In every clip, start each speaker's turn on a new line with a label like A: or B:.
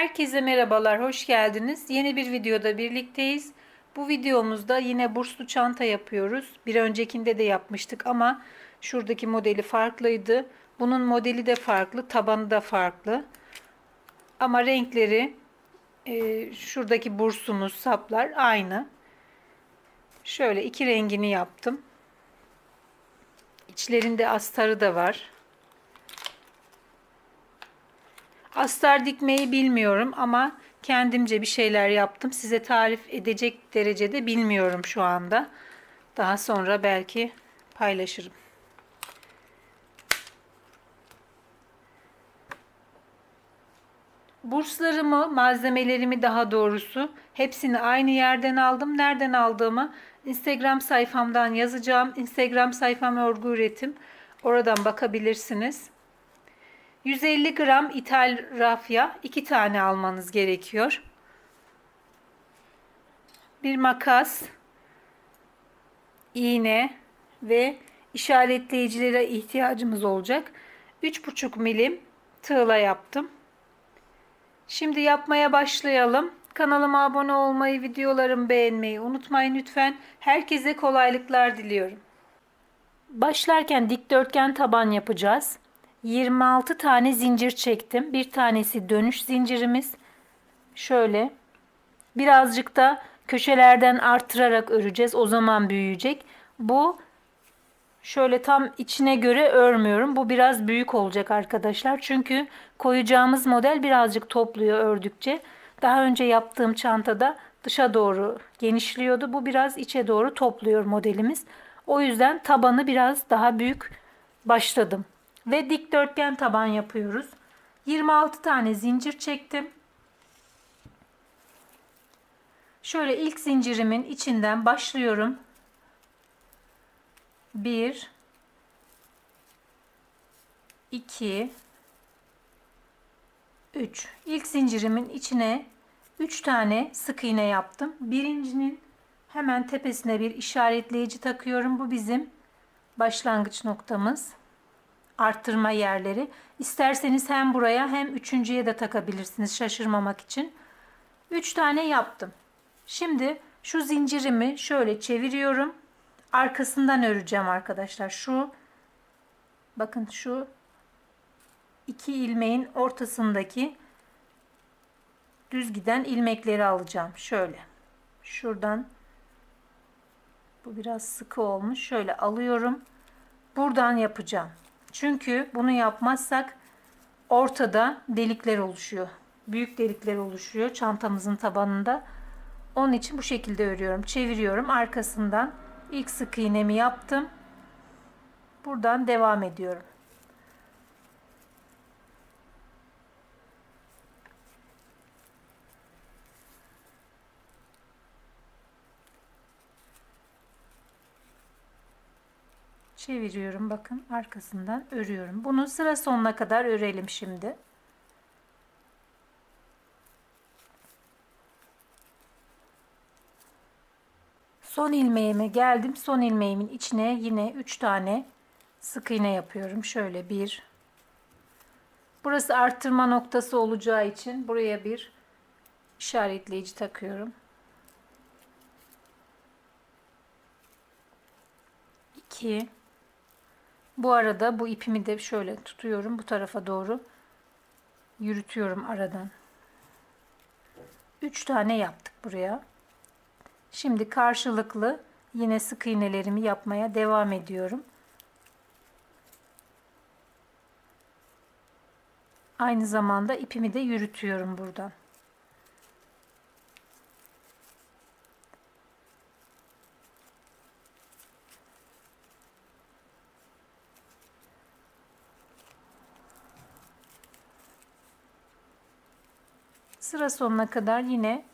A: Herkese merhabalar, hoş geldiniz. Yeni bir videoda birlikteyiz. Bu videomuzda yine burslu çanta yapıyoruz. Bir öncekinde de yapmıştık ama şuradaki modeli farklıydı. Bunun modeli de farklı, tabanı da farklı. Ama renkleri, e, şuradaki bursumuz, saplar aynı. Şöyle iki rengini yaptım. İçlerinde astarı da var. Astar dikmeyi bilmiyorum ama kendimce bir şeyler yaptım. Size tarif edecek derecede bilmiyorum şu anda. Daha sonra belki paylaşırım. Burslarımı, malzemelerimi daha doğrusu hepsini aynı yerden aldım. Nereden aldığımı Instagram sayfamdan yazacağım. Instagram sayfam örgü üretim. Oradan bakabilirsiniz. 150 gram ithal rafya 2 tane almanız gerekiyor. Bir makas, iğne ve işaretleyicilere ihtiyacımız olacak. 3,5 milim tığla yaptım. Şimdi yapmaya başlayalım. Kanalıma abone olmayı, videolarımı beğenmeyi unutmayın lütfen. Herkese kolaylıklar diliyorum. Başlarken dikdörtgen taban yapacağız. 26 tane zincir çektim. Bir tanesi dönüş zincirimiz. Şöyle birazcık da köşelerden arttırarak öreceğiz. O zaman büyüyecek. Bu şöyle tam içine göre örmüyorum. Bu biraz büyük olacak arkadaşlar. Çünkü koyacağımız model birazcık topluyor ördükçe. Daha önce yaptığım çantada dışa doğru genişliyordu. Bu biraz içe doğru topluyor modelimiz. O yüzden tabanı biraz daha büyük başladım ve dikdörtgen taban yapıyoruz. 26 tane zincir çektim. Şöyle ilk zincirimin içinden başlıyorum. 1 2 3 İlk zincirimin içine 3 tane sık iğne yaptım. Birincinin hemen tepesine bir işaretleyici takıyorum. Bu bizim başlangıç noktamız arttırma yerleri. İsterseniz hem buraya hem üçüncüye de takabilirsiniz şaşırmamak için. 3 tane yaptım. Şimdi şu zincirimi şöyle çeviriyorum. Arkasından öreceğim arkadaşlar. Şu bakın şu iki ilmeğin ortasındaki düz giden ilmekleri alacağım. Şöyle. Şuradan bu biraz sıkı olmuş. Şöyle alıyorum. Buradan yapacağım. Çünkü bunu yapmazsak ortada delikler oluşuyor. Büyük delikler oluşuyor çantamızın tabanında. Onun için bu şekilde örüyorum. Çeviriyorum. Arkasından ilk sık iğnemi yaptım. Buradan devam ediyorum. Çeviriyorum bakın. Arkasından örüyorum. Bunu sıra sonuna kadar örelim şimdi. Son ilmeğime geldim. Son ilmeğimin içine yine 3 tane sık iğne yapıyorum. Şöyle bir. Burası arttırma noktası olacağı için buraya bir işaretleyici takıyorum. 2 bu arada bu ipimi de şöyle tutuyorum bu tarafa doğru yürütüyorum aradan. 3 tane yaptık buraya. Şimdi karşılıklı yine sık iğnelerimi yapmaya devam ediyorum. Aynı zamanda ipimi de yürütüyorum buradan. Sıra sonuna kadar yine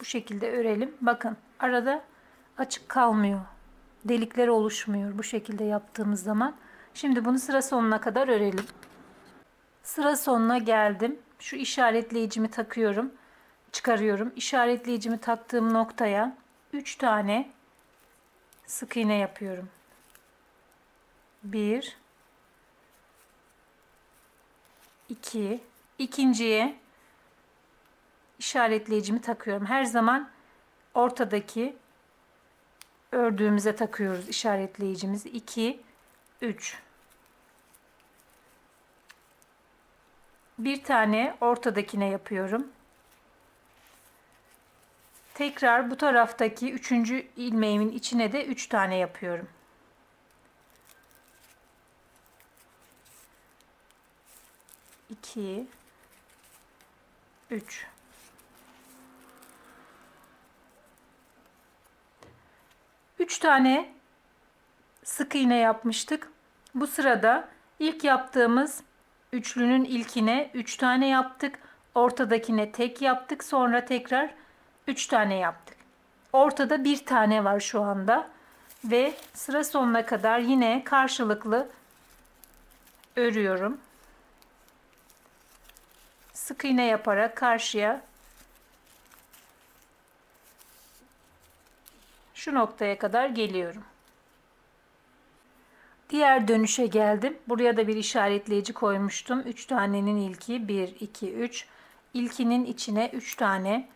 A: bu şekilde örelim. Bakın arada açık kalmıyor. Delikler oluşmuyor bu şekilde yaptığımız zaman. Şimdi bunu sıra sonuna kadar örelim. Sıra sonuna geldim. Şu işaretleyicimi takıyorum. Çıkarıyorum. İşaretleyicimi taktığım noktaya 3 tane sık iğne yapıyorum. 1 2 ikinciye işaretleyicimi takıyorum. Her zaman ortadaki ördüğümüze takıyoruz işaretleyicimizi. 2 3 Bir tane ortadakine yapıyorum. Tekrar bu taraftaki üçüncü ilmeğimin içine de 3 tane yapıyorum. İki, üç. Üç tane sık iğne yapmıştık. Bu sırada ilk yaptığımız üçlünün ilkine 3 tane yaptık. Ortadakine tek yaptık. Sonra tekrar 3 tane yaptık. Ortada bir tane var şu anda. Ve sıra sonuna kadar yine karşılıklı örüyorum. Sık iğne yaparak karşıya şu noktaya kadar geliyorum. Diğer dönüşe geldim. Buraya da bir işaretleyici koymuştum. 3 tanenin ilki 1, 2, 3. İlkinin içine 3 tane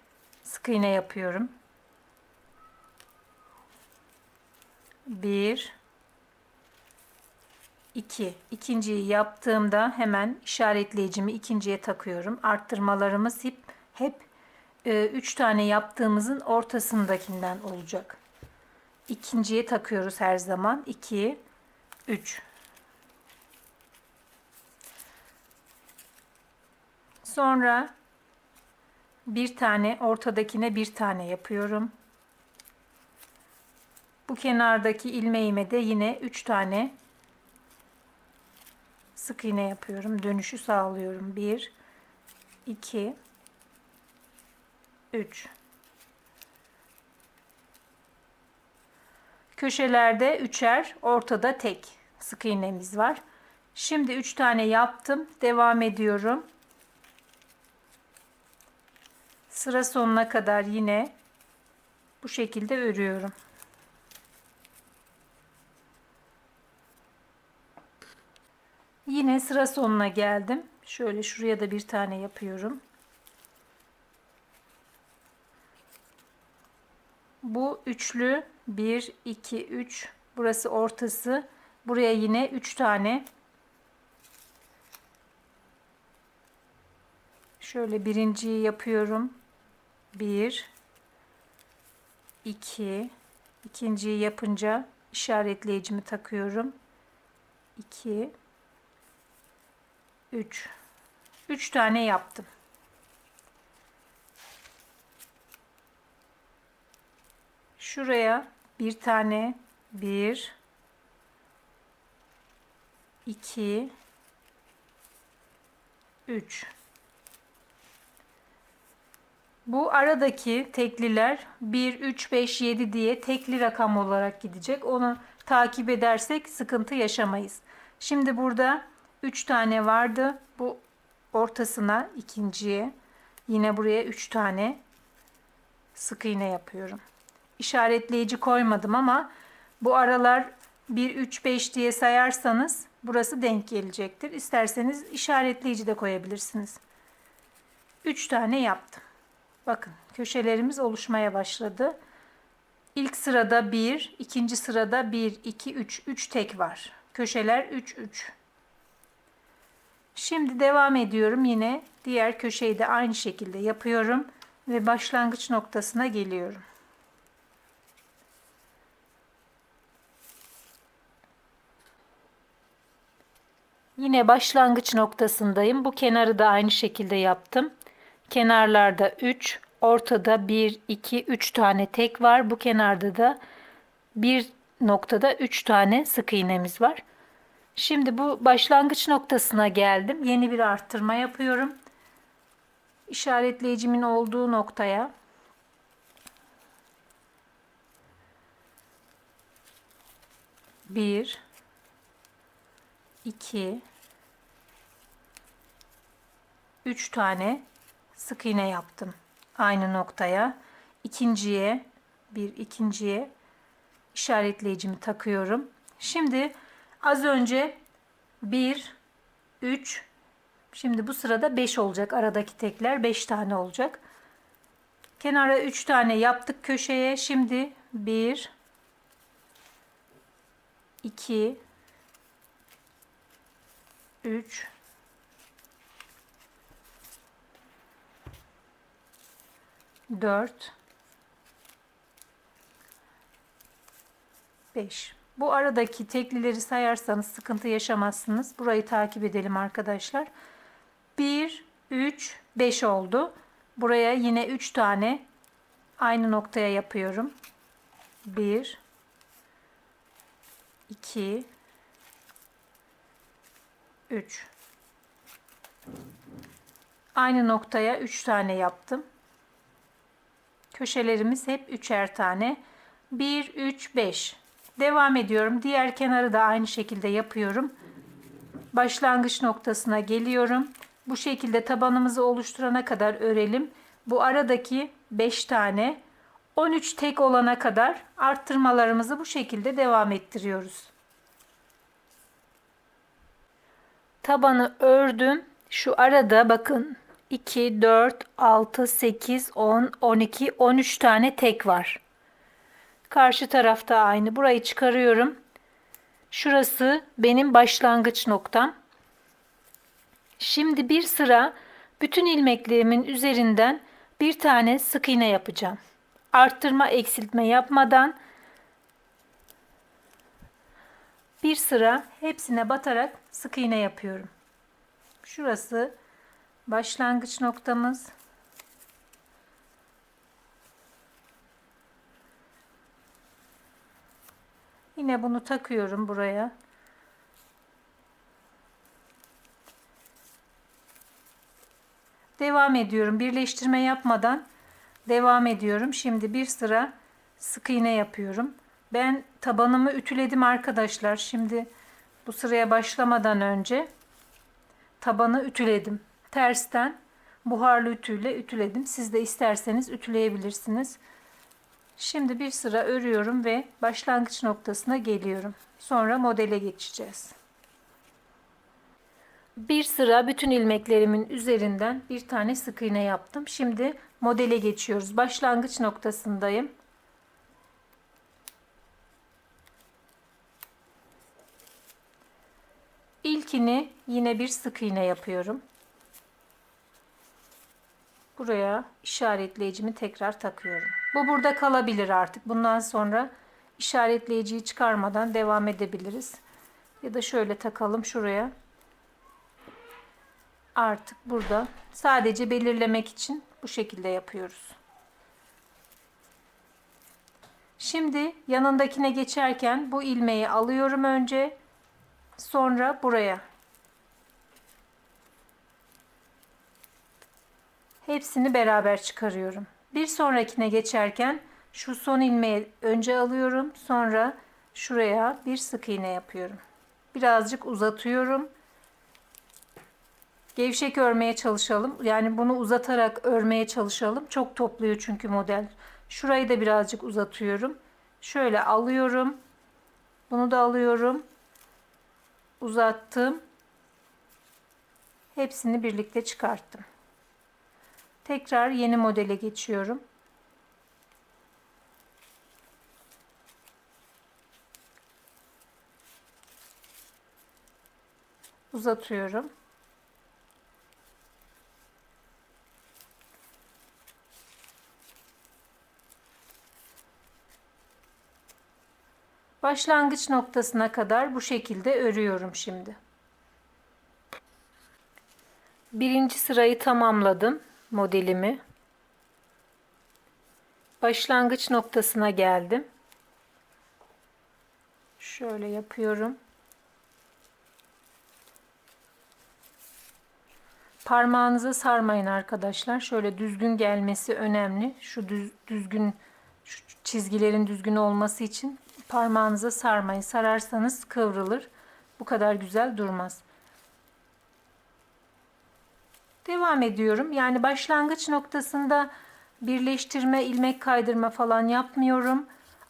A: sık iğne yapıyorum. 1 2. İkinciyi yaptığımda hemen işaretleyicimi ikinciye takıyorum. Arttırmalarımız hep hep 3 tane yaptığımızın ortasındakinden olacak. İkinciye takıyoruz her zaman. 2 3 Sonra bir tane ortadakine bir tane yapıyorum. Bu kenardaki ilmeğime de yine 3 tane sık iğne yapıyorum. Dönüşü sağlıyorum. 1 2 3 Köşelerde üçer, ortada tek sık iğnemiz var. Şimdi 3 tane yaptım. Devam ediyorum. Sıra sonuna kadar yine bu şekilde örüyorum. Yine sıra sonuna geldim. Şöyle şuraya da bir tane yapıyorum. Bu üçlü 1 2 3 burası ortası. Buraya yine 3 tane şöyle birinciyi yapıyorum. 1 2 ikinciyi yapınca işaretleyicimi takıyorum. 2 3 3 tane yaptım. Şuraya bir tane bir iki üç bu aradaki tekliler 1, 3, 5, 7 diye tekli rakam olarak gidecek. Onu takip edersek sıkıntı yaşamayız. Şimdi burada 3 tane vardı. Bu ortasına ikinciye yine buraya 3 tane sık iğne yapıyorum. İşaretleyici koymadım ama bu aralar 1, 3, 5 diye sayarsanız burası denk gelecektir. İsterseniz işaretleyici de koyabilirsiniz. 3 tane yaptım. Bakın köşelerimiz oluşmaya başladı. İlk sırada 1, ikinci sırada 1, 2, 3. 3 tek var. Köşeler 3, 3. Şimdi devam ediyorum. Yine diğer köşeyi de aynı şekilde yapıyorum. Ve başlangıç noktasına geliyorum. Yine başlangıç noktasındayım. Bu kenarı da aynı şekilde yaptım. Kenarlarda 3, ortada 1, 2, 3 tane tek var. Bu kenarda da bir noktada 3 tane sık iğnemiz var. Şimdi bu başlangıç noktasına geldim. Yeni bir arttırma yapıyorum. İşaretleyicimin olduğu noktaya bir, iki, üç tane sık iğne yaptım. Aynı noktaya. ikinciye bir ikinciye işaretleyicimi takıyorum. Şimdi az önce 1 3 şimdi bu sırada 5 olacak. Aradaki tekler 5 tane olacak. Kenara 3 tane yaptık köşeye. Şimdi 1 2 3 4 5 Bu aradaki teklileri sayarsanız sıkıntı yaşamazsınız. Burayı takip edelim arkadaşlar. 1 3 5 oldu. Buraya yine 3 tane aynı noktaya yapıyorum. 1 2 3 Aynı noktaya 3 tane yaptım. Köşelerimiz hep üçer tane. 1 3 5 Devam ediyorum. Diğer kenarı da aynı şekilde yapıyorum. Başlangıç noktasına geliyorum. Bu şekilde tabanımızı oluşturana kadar örelim. Bu aradaki 5 tane 13 tek olana kadar arttırmalarımızı bu şekilde devam ettiriyoruz. Tabanı ördüm. Şu arada bakın 2, 4, 6, 8, 10, 12, 13 tane tek var. Karşı tarafta aynı. Burayı çıkarıyorum. Şurası benim başlangıç noktam. Şimdi bir sıra bütün ilmeklerimin üzerinden bir tane sık iğne yapacağım. Arttırma eksiltme yapmadan bir sıra hepsine batarak sık iğne yapıyorum. Şurası başlangıç noktamız. Yine bunu takıyorum buraya. Devam ediyorum. Birleştirme yapmadan devam ediyorum. Şimdi bir sıra sık iğne yapıyorum. Ben tabanımı ütüledim arkadaşlar. Şimdi bu sıraya başlamadan önce tabanı ütüledim. Tersten buharlı ütüyle ütüledim. Siz de isterseniz ütüleyebilirsiniz. Şimdi bir sıra örüyorum ve başlangıç noktasına geliyorum. Sonra modele geçeceğiz. Bir sıra bütün ilmeklerimin üzerinden bir tane sık iğne yaptım. Şimdi modele geçiyoruz. Başlangıç noktasındayım. İlkini yine bir sık iğne yapıyorum. Buraya işaretleyicimi tekrar takıyorum. Bu burada kalabilir artık. Bundan sonra işaretleyiciyi çıkarmadan devam edebiliriz. Ya da şöyle takalım şuraya. Artık burada sadece belirlemek için bu şekilde yapıyoruz. Şimdi yanındakine geçerken bu ilmeği alıyorum önce. Sonra buraya. Hepsini beraber çıkarıyorum. Bir sonrakine geçerken şu son ilmeği önce alıyorum. Sonra şuraya bir sık iğne yapıyorum. Birazcık uzatıyorum. Gevşek örmeye çalışalım. Yani bunu uzatarak örmeye çalışalım. Çok topluyor çünkü model. Şurayı da birazcık uzatıyorum. Şöyle alıyorum. Bunu da alıyorum. Uzattım. Hepsini birlikte çıkarttım. Tekrar yeni modele geçiyorum. Uzatıyorum. Başlangıç noktasına kadar bu şekilde örüyorum şimdi. Birinci sırayı tamamladım modelimi. Başlangıç noktasına geldim. Şöyle yapıyorum. Parmağınızı sarmayın arkadaşlar. Şöyle düzgün gelmesi önemli. Şu düz, düzgün şu çizgilerin düzgün olması için parmağınıza sarmayın. Sararsanız kıvrılır. Bu kadar güzel durmaz. Devam ediyorum. Yani başlangıç noktasında birleştirme, ilmek kaydırma falan yapmıyorum.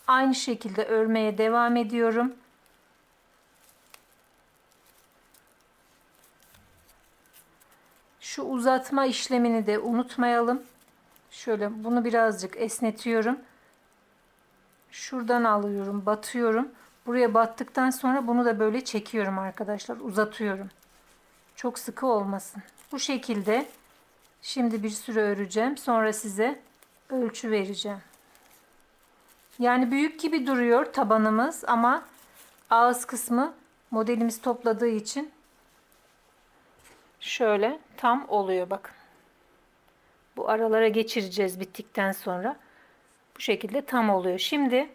A: Aynı şekilde örmeye devam ediyorum. Şu uzatma işlemini de unutmayalım. Şöyle bunu birazcık esnetiyorum. Şuradan alıyorum, batıyorum. Buraya battıktan sonra bunu da böyle çekiyorum arkadaşlar. Uzatıyorum. Çok sıkı olmasın. Bu şekilde şimdi bir süre öreceğim. Sonra size ölçü vereceğim. Yani büyük gibi duruyor tabanımız ama ağız kısmı modelimiz topladığı için şöyle tam oluyor bakın. Bu aralara geçireceğiz bittikten sonra. Bu şekilde tam oluyor. Şimdi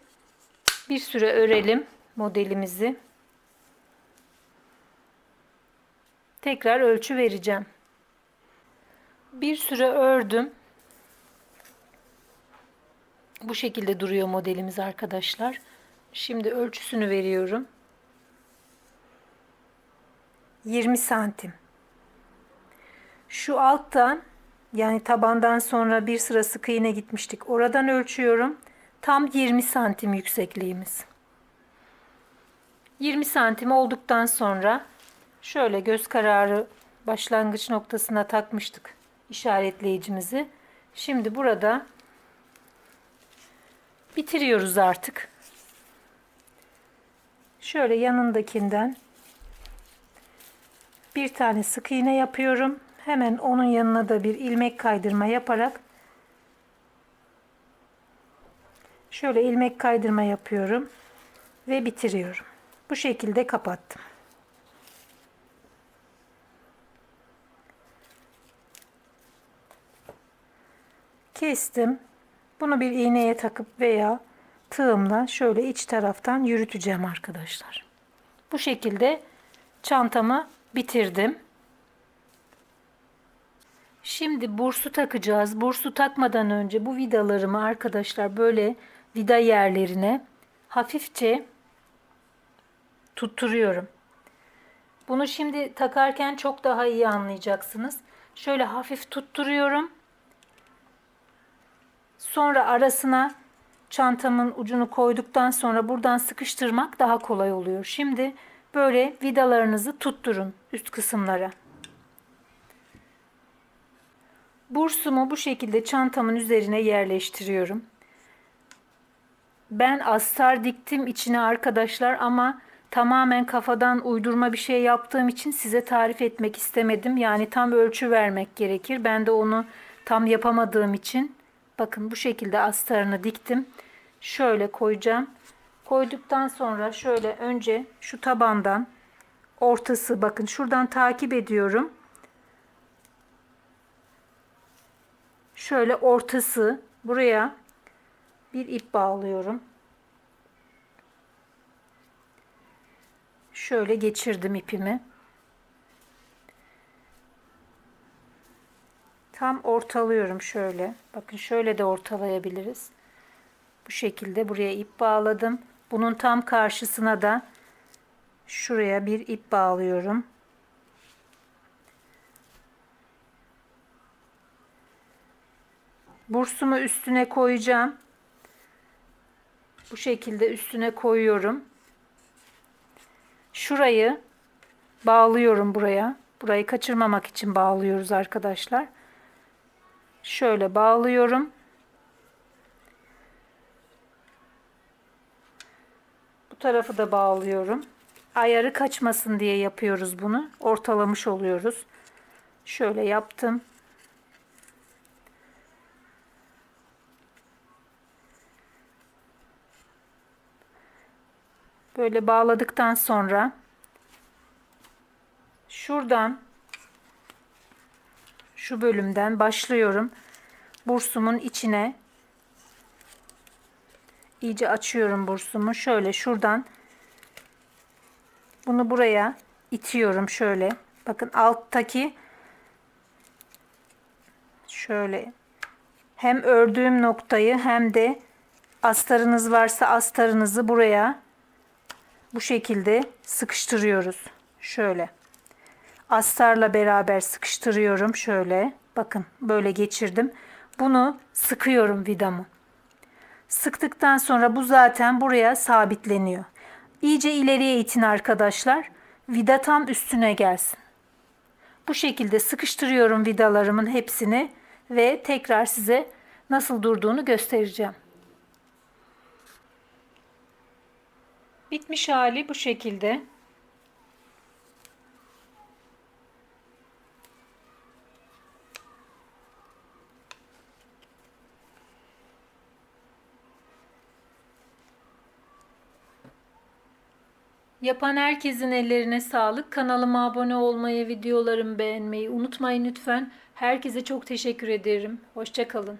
A: bir süre örelim modelimizi. Tekrar ölçü vereceğim. Bir süre ördüm. Bu şekilde duruyor modelimiz arkadaşlar. Şimdi ölçüsünü veriyorum. 20 santim. Şu alttan yani tabandan sonra bir sıra sık iğne gitmiştik. Oradan ölçüyorum. Tam 20 santim yüksekliğimiz. 20 santim olduktan sonra şöyle göz kararı başlangıç noktasına takmıştık işaretleyicimizi. Şimdi burada bitiriyoruz artık. Şöyle yanındakinden bir tane sık iğne yapıyorum. Hemen onun yanına da bir ilmek kaydırma yaparak şöyle ilmek kaydırma yapıyorum ve bitiriyorum. Bu şekilde kapattım. Kestim. Bunu bir iğneye takıp veya tığımla şöyle iç taraftan yürüteceğim arkadaşlar. Bu şekilde çantamı bitirdim. Şimdi bursu takacağız. Bursu takmadan önce bu vidalarımı arkadaşlar böyle vida yerlerine hafifçe tutturuyorum. Bunu şimdi takarken çok daha iyi anlayacaksınız. Şöyle hafif tutturuyorum. Sonra arasına çantamın ucunu koyduktan sonra buradan sıkıştırmak daha kolay oluyor. Şimdi böyle vidalarınızı tutturun üst kısımlara. Bursumu bu şekilde çantamın üzerine yerleştiriyorum. Ben astar diktim içine arkadaşlar ama tamamen kafadan uydurma bir şey yaptığım için size tarif etmek istemedim. Yani tam ölçü vermek gerekir. Ben de onu tam yapamadığım için bakın bu şekilde astarını diktim. Şöyle koyacağım. Koyduktan sonra şöyle önce şu tabandan ortası bakın şuradan takip ediyorum. Şöyle ortası buraya bir ip bağlıyorum. Şöyle geçirdim ipimi. Tam ortalıyorum şöyle. Bakın şöyle de ortalayabiliriz. Bu şekilde buraya ip bağladım. Bunun tam karşısına da şuraya bir ip bağlıyorum. Bursumu üstüne koyacağım. Bu şekilde üstüne koyuyorum. Şurayı bağlıyorum buraya. Burayı kaçırmamak için bağlıyoruz arkadaşlar. Şöyle bağlıyorum. Bu tarafı da bağlıyorum. Ayarı kaçmasın diye yapıyoruz bunu. Ortalamış oluyoruz. Şöyle yaptım. Böyle bağladıktan sonra şuradan şu bölümden başlıyorum. Bursumun içine iyice açıyorum bursumu. Şöyle şuradan bunu buraya itiyorum şöyle. Bakın alttaki şöyle hem ördüğüm noktayı hem de astarınız varsa astarınızı buraya bu şekilde sıkıştırıyoruz. Şöyle. Astarla beraber sıkıştırıyorum. Şöyle. Bakın böyle geçirdim. Bunu sıkıyorum vidamı. Sıktıktan sonra bu zaten buraya sabitleniyor. İyice ileriye itin arkadaşlar. Vida tam üstüne gelsin. Bu şekilde sıkıştırıyorum vidalarımın hepsini ve tekrar size nasıl durduğunu göstereceğim. Bitmiş hali bu şekilde. Yapan herkesin ellerine sağlık. Kanalıma abone olmayı, videolarımı beğenmeyi unutmayın lütfen. Herkese çok teşekkür ederim. Hoşçakalın.